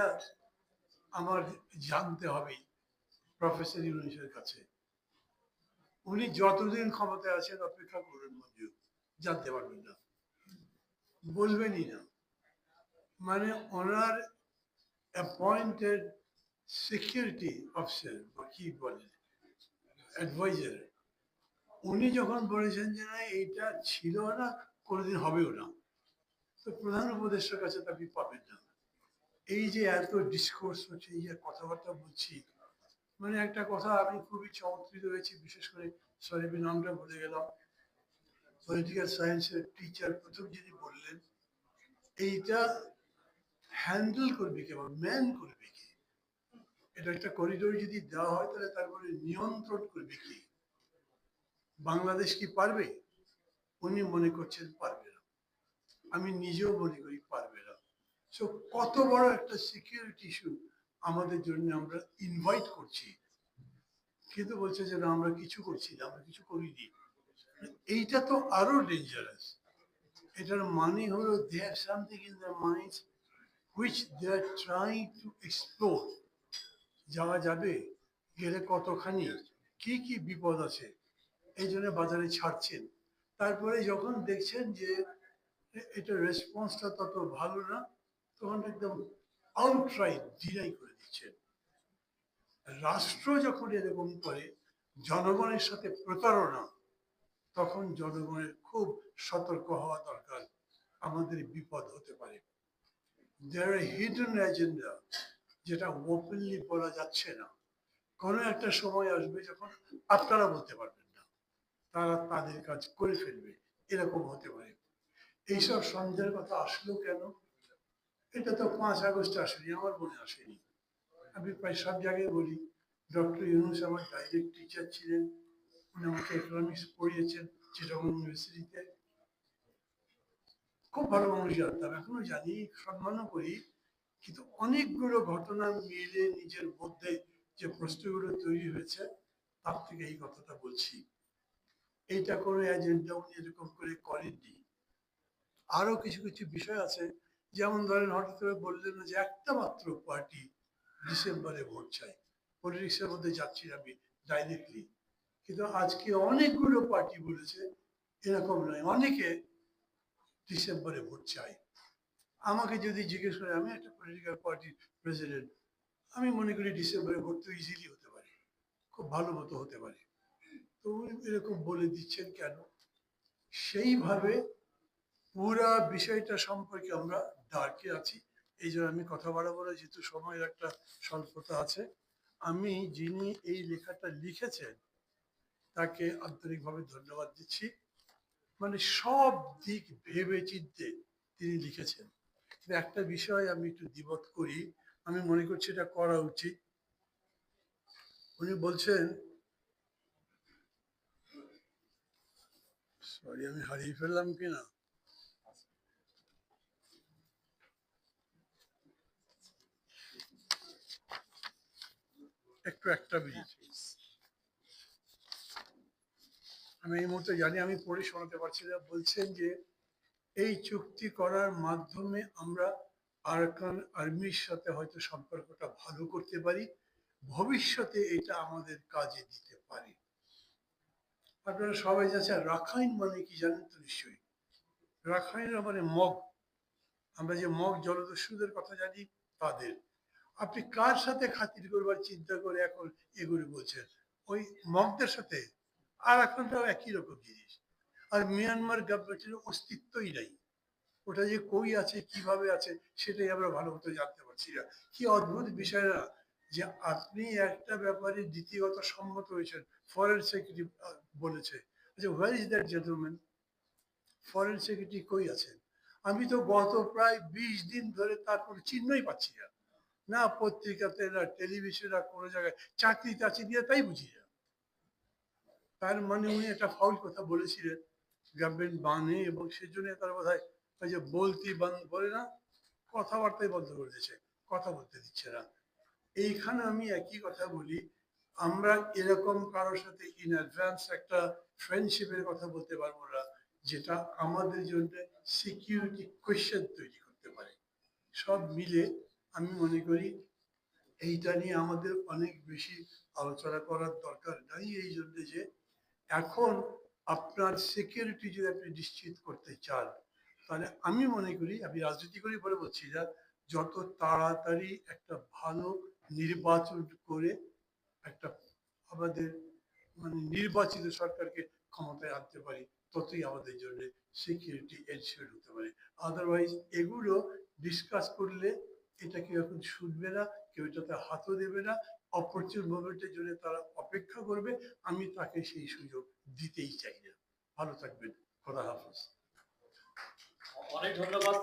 এটা আমার জানতে হবে প্রফেসর ইউনুসের কাছে। উনি যতদিন ক্ষমতায় আছেন অপেক্ষা করুন মঞ্জু জানতে পারবেন না। বলবেনই না। মানে ওনার অ্যাপয়েন্টেড সিকিউরিটি অফিসার বা কি বলে অ্যাডভাইজার উনি যখন বলেছেন যে না, এইটা ছিল না, কোনোদিন হবেও না। তো প্রধান উপদেষ্টার কাছে তা আপনি পাবেন না। এই যে এত ডিসকোর্স হচ্ছে, এই যে কথাবার্তা বলছি মানে একটা কথা আমি খুবই চমৎকৃত হয়েছি, বিশেষ করে সরি নামটা ভুলে গেলাম। পলিটিক্যাল সায়েন্সের টিচার প্রথম যিনি বললেন, এইটা হ্যান্ডেল করবে কে বা ম্যান করবে কে? এটা একটা করিডোর যদি দেওয়া হয়, তাহলে তারপরে নিয়ন্ত্রণ করবে কি? বাংলাদেশ কি পারবে? উনি মনে করছেন পারবে না। আমি নিজেও মনে করি পারবে সো কত বড় একটা সিকিউরিটি ইস্যু আমাদের জন্য আমরা ইনভাইট করছি। কিন্তু বলছে যে, না, আমরা কিছু করছি না, আমরা কিছু করিনি। এইটা তো আরও ডেঞ্জারাস এটার মানে হলো they have something in the mind which they are trying to explore যাওয়া যাবে, গেলে কতখানি, কি কি বিপদ আছে, এই জন্য বাজারে ছাড়ছেন। তারপরে যখন দেখছেন যে এটা রেসপন্সটা তত ভালো না তখন একদম আউটরাইট ডিনাই করে দিচ্ছেন। রাষ্ট্র যখন এরকম করে, জনগণের সাথে প্রতারণা, তখন জনগণের খুব সতর্ক হওয়া দরকার। আমাদের বিপদ হতে পারে। দেয়ার হিডেন এজেন্ডা যেটা ওপেনলি বলা যাচ্ছে না। কোনো একটা সময় আসবে যখন আপনারা বলতে পারবেন না। তারা তাদের কাজ করে ফেলবে। এরকম হতে পারে। এইসব সন্দেহের কথা আসলো কেন? এটা তো পাঁচ আগস্ট আসেনি, আমার মনে আসেনি। আমি প্রায় সব জায়গায় বলি, ডক্টর ইউনুস আমার ডাইরেক্ট টিচার ছিলেন, উনি আমাকে ইকোনমিক্স পড়িয়েছেন চিটাগং ইউনিভার্সিটিতে খুব ভালো মানুষ জানতাম, এখনও জানি, সম্মানও করি, কিন্তু অনেকগুলো ঘটনা মিলে নিজের মধ্যে যে প্রশ্নগুলো তৈরি হয়েছে, তার থেকে এই কথাটা বলছি। এইটা কোনো এজেন্ডা উনি এরকম করে করেননি। আরও কিছু কিছু বিষয় আছে যেমন ধরেন হঠাৎ করে বললেন যে একটা মাত্র পার্টি ডিসেম্বরে ভোট চাই। পলিটিক্সের মধ্যে যাচ্ছি আমি ডাইরেক্টলি কিন্তু আজকে অনেকগুলো পার্টি বলেছে, এরকম নয়, অনেকে ডিসেম্বরে ভোট চাই আমাকে যদি জিজ্ঞেস করে, আমি একটা পলিটিক্যাল পার্টির প্রেসিডেন্ট আমি মনে করি ডিসেম্বরে ভোট তো ইজিলি হতে পারে, খুব ভালো মতো হতে পারে। তো এরকম বলে দিচ্ছেন কেন? সেইভাবে পুরা বিষয়টা সম্পর্কে আমরা ডার্কে আছি। এই জন্য আমি কথা বাড়াবো না, যেহেতু সময়ের একটা স্বল্পতা আছে। আমি যিনি এই লেখাটা লিখেছেন, তাকে আন্তরিকভাবে ধন্যবাদ দিচ্ছি। মানে সব দিক ভেবে চিনতে তিনি লিখেছেন। কিন্তু একটা বিষয় আমি একটু দ্বিমত করি, আমি মনে করছি এটা করা উচিত। উনি বলছেন, সরি, আমি হারিয়ে ফেললাম কিনা? একটু একটা মিনিট আমি এই মুহূর্তে জানি, আমি পড়ে শোনাতে পারছি না। বলছেন যে, এই চুক্তি করার মাধ্যমে আমরা আরাকান আর্মির সাথে হয়তো সম্পর্কটা ভালো করতে পারি, ভবিষ্যতে এটা আমাদের কাজে দিতে পারে। আপনারা সবাই যাচ্ছে রাখাইন মানে কি জানেন তো নিশ্চয়ই? রাখাইনরা মানে মগ। আমরা যে মগ জলদস্যুদের কথা জানি, তাদের। আপনি কার সাথে খাতির করবার চিন্তা করে এখন এগুলি বলছেন? ওই মগদের সাথে? আর এখনটাও একই রকম জিনিস। আর মিয়ানমার গভর্নমেন্টের অস্তিত্বই নাই। ওটা যে কই আছে, কীভাবে আছে, সেটাই আমরা ভালো মতো জানতে পারছি না। কি অদ্ভুত বিষয় না যে আপনি একটা ব্যাপারে দ্বিতীয়ত সম্মত হয়েছেন। ফরেন সেক্রেটারি বলেছে আচ্ছা where is that gentleman foreign secretary কই আছেন? আমি তো গত প্রায় বিশ দিন ধরে তার কোনো চিহ্নই পাচ্ছি না। না পত্রিকাতে, না টেলিভিশনে কোনো জায়গায়। চাকরি টাকরি দিয়ে তাই বুঝি তার মানে উনি একটা ফাউল কথা বলেছিলেন। গভর্নমেন্ট বানে এবং সেজন্য তার বোধ ওই যে বলতি বন্ধ করে না, কথাবার্তাই বন্ধ করে দিয়েছে। কথা বলতে দিচ্ছে না। এইখানে আমি একই কথা বলি। আমরা এরকম কারোর সাথে ইন অ্যাডভান্স একটা ফ্রেন্ডশিপের কথা বলতে পারব না, যেটা আমাদের জন্য সিকিউরিটি কোয়েশ্চেন তৈরি করতে পারে। সব মিলে আমি মনে করি এইটা নিয়ে আমাদের অনেক বেশি আলোচনা করার দরকার নাই এই জন্য যে এখন আপনার সিকিউরিটি যদি আপনি নিশ্চিত করতে চান, তাহলে আমি মনে করি, আমি রাজনীতি করি বলে বলছি না, যত তাড়াতাড়ি একটা ভালো নির্বাচন করে একটা আমাদের মানে নির্বাচিত সরকারকে ক্ষমতায় আনতে পারি, ততই আমাদের জন্য সিকিউরিটি এনশিওর হতে পারে। আদারওয়াইজ এগুলো ডিসকাস করলে এটা কেউ এখন শুনবে না, কেউ এটাতে হাতও দেবে না। অপরচুন মোমেন্টের জন্য তারা অপেক্ষা করবে, আমি তাকে সেই সুযোগ দিতেই চাই না। ভালো থাকবেন। খোদা হাফিজ। অনেক ধন্যবাদ।